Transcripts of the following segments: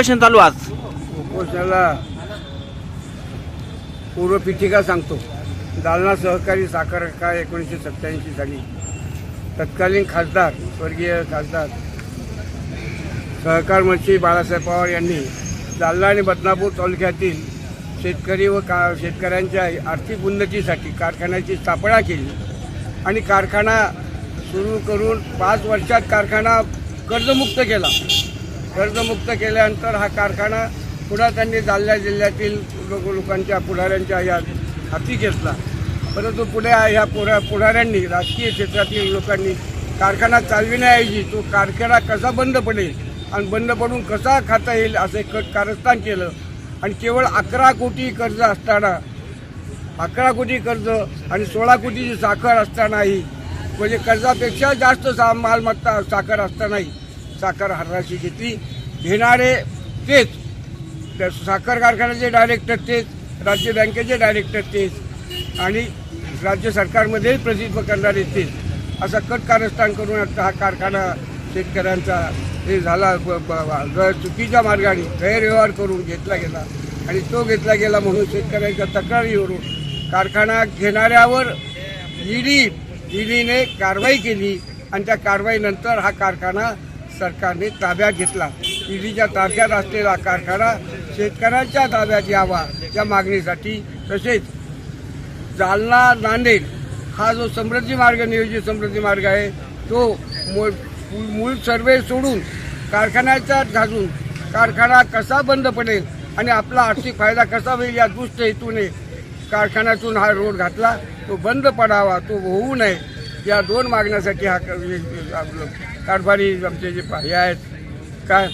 उपोषण चालू आज? उपोषणाला पूर्वपीठिका सांगतो. दालना सहकारी साखर का एकोणीसशे सत्त्याऐंशी साली? तत्कालीन खासदार स्वर्गीय खासदार सहकार मंत्री बाळासाहेब पवार यांनी जालना आणि बदनापूर तालुक्यातील शेतकरी व का शेतकऱ्यांच्या आर्थिक उन्नतीसाठी कारखान्याची स्थापना केली आणि कारखाना सुरू करून पाच वर्षात कारखाना कर्जमुक्त केला. कर्जमुक्त केल्यानंतर हा कारखाना पुन्हा त्यांनी जालना जिल्ह्यातील लोक लोकांच्या पुढाऱ्यांच्या या हाती घेतला. परंतु पुढे ह्या पुढा पुढाऱ्यांनी राजकीय क्षेत्रातील लोकांनी कारखाना चालविण्याऐवजी तो कारखाना कसा बंद पडेल आणि बंद पडून कसा खाता येईल असे कट कारस्थान केलं. आणि केवळ अकरा कोटी कर्ज असताना अकरा कोटी कर्ज आणि सोळा कोटीची साखर असतानाही म्हणजे कर्जापेक्षा जास्त सा मालमत्ता साखर असतानाही साखर हराशी घेतली घेणारे तेच. त्या साखर कारखान्याचे डायरेक्टर तेच राज्य बँकेचे डायरेक्टर तेच आणि राज्य सरकारमध्येही प्रतिनिधित्व करणारे तेच. असा कट कारस्थान करून आता हा कारखाना शेतकऱ्यांचा हे झाला ब- ब- चुकीच्या मार्गाने गैरव्यवहार करून घेतला गेला. आणि तो घेतला गेला म्हणून शेतकऱ्यांच्या तक्रारीवरून कारखाना घेणाऱ्यावर ईडी ईडीने कारवाई केली आणि त्या कारवाईनंतर हा कारखाना सरकारने ताब्यात घेतला. ईडीच्या ताब्यात असलेला कारखाना शेतकऱ्यांच्या ताब्यात यावा या मागणीसाठी तसेच जालना नांदेड हा जो समृद्धी मार्ग नियोजित समृद्धी मार्ग आहे तो मूळ मूळ सर्वे सोडून कारखान्याच्या घालून कारखाना कसा बंद पडेल आणि आपला आर्थिक फायदा कसा होईल या दुष्ट हेतूने कारखान्यातून हा रोड घातला तो बंद पडावा तो होऊ नये. या दोन मागण्यासाठी हा कारभारी आमचे जे हे आहेत काय?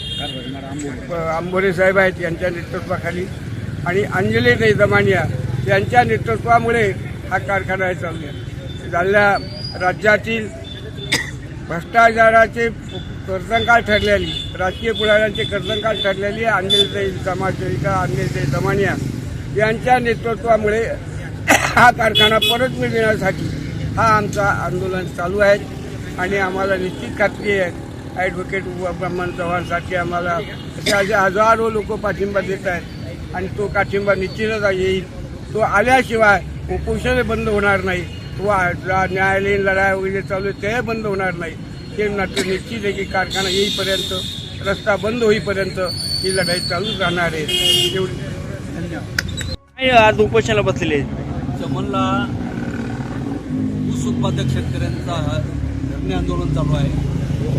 आंबोरे साहेब आहेत यांच्या नेतृत्वाखाली. आणि अंजली ताई दमानिया यांच्या नेतृत्वामुळे हा कारखाना चालू आहे. झाल्या राज्यातील भ्रष्टाचाराचे कर्जंकाळ ठरलेली राजकीय पुढाऱ्यांचे कर्जंकाळ ठरलेली अंजलीताई समाजसेविका अंजलीताई दमानिया यांच्या नेतृत्वामुळे हा कारखाना परत मिळविण्यासाठी हा आमचा आंदोलन चालू आहे आणि आम्हाला निश्चित खात्री आहे. ॲडव्होकेट ब्रह्मण चव्हाणसाठी आम्हाला असे हजारो लोक पाठिंबा देत आहेत आणि तो पाठिंबा निश्चितच येईल. तो आल्याशिवाय उपोषण बंद होणार नाही. रा- न्यायालयीन लढाई वगैरे चालू आहे ते बंद होणार नाही. ते मात्र निश्चित आहे की कारखाना येईपर्यंत रस्ता बंद होईपर्यंत ही लढाई चालूच राहणार आहे. एवढी धन्यवाद. काय आज उपोषणाला बसलेले चमनला ऊस उत्पादक शेतकऱ्यांचा धरणे आंदोलन चालू आहे.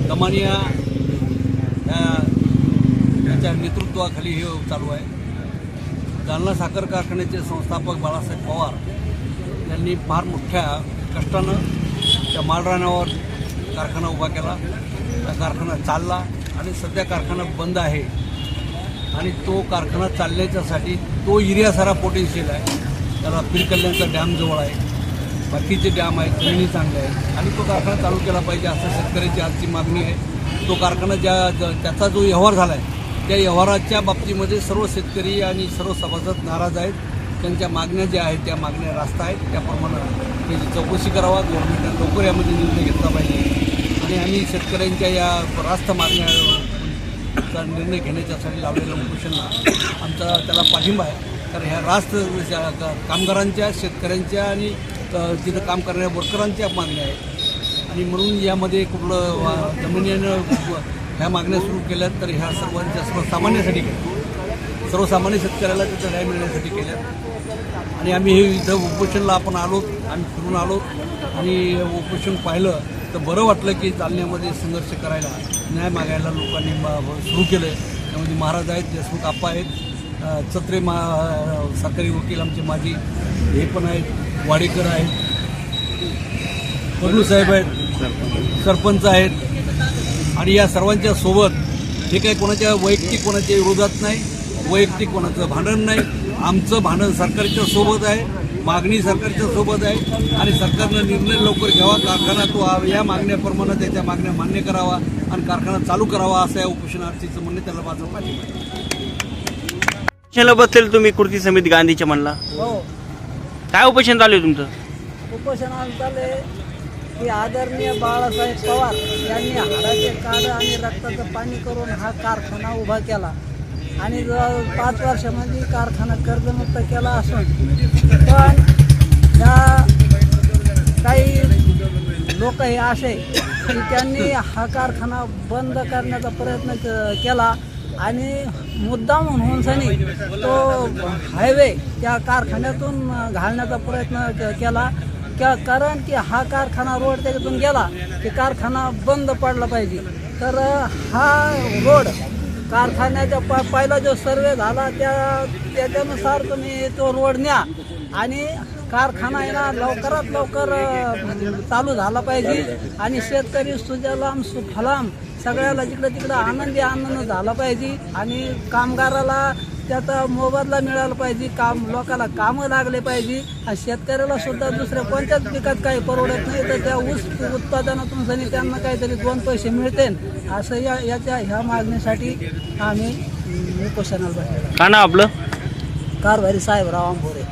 दमानिया यांच्या याच्या नेतृत्वाखाली हे चालू आहे. जालना साखर कारखान्याचे संस्थापक बाळासाहेब पवार यांनी फार मोठ्या कष्टानं त्या मालराण्यावर कारखाना उभा केला. त्या कारखाना चालला आणि सध्या कारखाना बंद आहे. आणि तो कारखाना चालण्याच्यासाठी तो इरियासारा पोटेन्शियल आहे. त्याला पीरकल्ल्यांचा डॅम जवळ आहे. बाकीचे डॅम आहेत जमिनी चांगले आहेत आणि तो कारखाना चालू केला पाहिजे असं शेतकऱ्याची आजची मागणी आहे. तो कारखाना ज्या ज- त्याचा जो व्यवहार झाला आहे त्या व्यवहाराच्या बाबतीमध्ये सर्व शेतकरी आणि सर्व सभासद नाराज आहेत. त्यांच्या मागण्या ज्या आहेत त्या मागण्या रास्ता आहेत. त्याप्रमाणे त्याची चौकशी करावा. गव्हर्नमेंटनं लवकर यामध्ये निर्णय घेतला पाहिजे. आणि आम्ही शेतकऱ्यांच्या या रास्त मागण्याचा निर्णय घेण्याच्यासाठी लावलेल्या उपोषणला आमचा त्याला पाठिंबा आहे. कारण ह्या रास्त कामगारांच्या शेतकऱ्यांच्या आणि तर तिथं काम करणाऱ्या वर्करांच्या मागण्या आहेत आणि म्हणून यामध्ये कुठलं वा- जमिनीनं ह्या मागण्या सुरू केल्या तर ह्या सर्वांच्या सर्वसामान्यासाठी केल्या सर्वसामान्य शेतकऱ्याला त्याचा न्याय मिळण्यासाठी केल्या आणि आम्ही हे इथं उपोषणला आपण आलो आम्ही फिरून आलो. आणि उपोषण पाहिलं तर बरं वाटलं की जालन्यामध्ये संघर्ष करायला न्याय मागायला लोकांनी सुरू केलं आहे त्यामध्ये महाराज आहेत देशमुख आप्पा आहेत चत्रे मा सरकारी वकील आमचे माजी हे पण आहेत. वाडेकर आहेत. पगलू साहेब आहेत सरपंच आहेत. आणि या सर्वांच्या सोबत हे काही कोणाच्या वैयक्तिक कोणाच्या विरोधात नाही वैयक्तिक कोणाचं भांडण नाही. आमचं भांडण सरकारच्या सोबत आहे मागणी सरकारच्या सोबत आहे. आणि सरकारनं निर्णय लवकर घ्यावा. कारखाना तो या मागण्याप्रमाणे त्याच्या मागण्या मान्य करावा. आणि कारखाना चालू करावा असं या उपोषणार्थीचं म्हणणे त्याला माझं. उपोषणाला बसलेले तुम्ही कृती समिती गांधीच्या म्हणला. हो. काय उपोषण चालू आहे तुमचं? उपोषण चालले की आदरणीय बाळासाहेब पवार यांनी हाडाचे काढ आणि रक्ताचं पाणी करून हा कारखाना उभा केला. आणि जवळ पाच वर्षामध्ये कारखाना कर्जमुक्त केला असून पण ह्या काही लोक हे असे की त्यांनी हा कारखाना बंद करण्याचा प्रयत्न क- केला. आणि मुद्दाम होऊन सनी तो हायवे त्या कारखान्यातून घालण्याचा प्रयत्न क- केला. क्या कारण की हा कारखाना रोड त्याच्यातून गेला की कारखाना बंद पडला पाहिजे. तर हा रोड कारखान्याच्या प पहिला जो सर्वे झाला त्या त्याच्यानुसार तुम्ही तो रोड न्या. आणि कारखाना याला लवकरात लवकर चालू झाला पाहिजे. आणि शेतकरी सुजलाम सुफलाम सगळ्याला जिकडं तिकडं आनंदी आनंद झाला पाहिजे आणि कामगाराला त्याचा मोबदला मिळाला पाहिजे काम लोकांना कामं लागले पाहिजे. आणि शेतकऱ्याला सुद्धा दुसऱ्या कोणत्याच पिकात काही परवडत नाही तर त्या ऊस उत्पादनातून जरी त्यांना काहीतरी दोन पैसे मिळतील असं या याच्या ह्या मागणीसाठी आम्ही उपोषणाला का ना आपलं? कारभारी साहेबराव आंबोरे.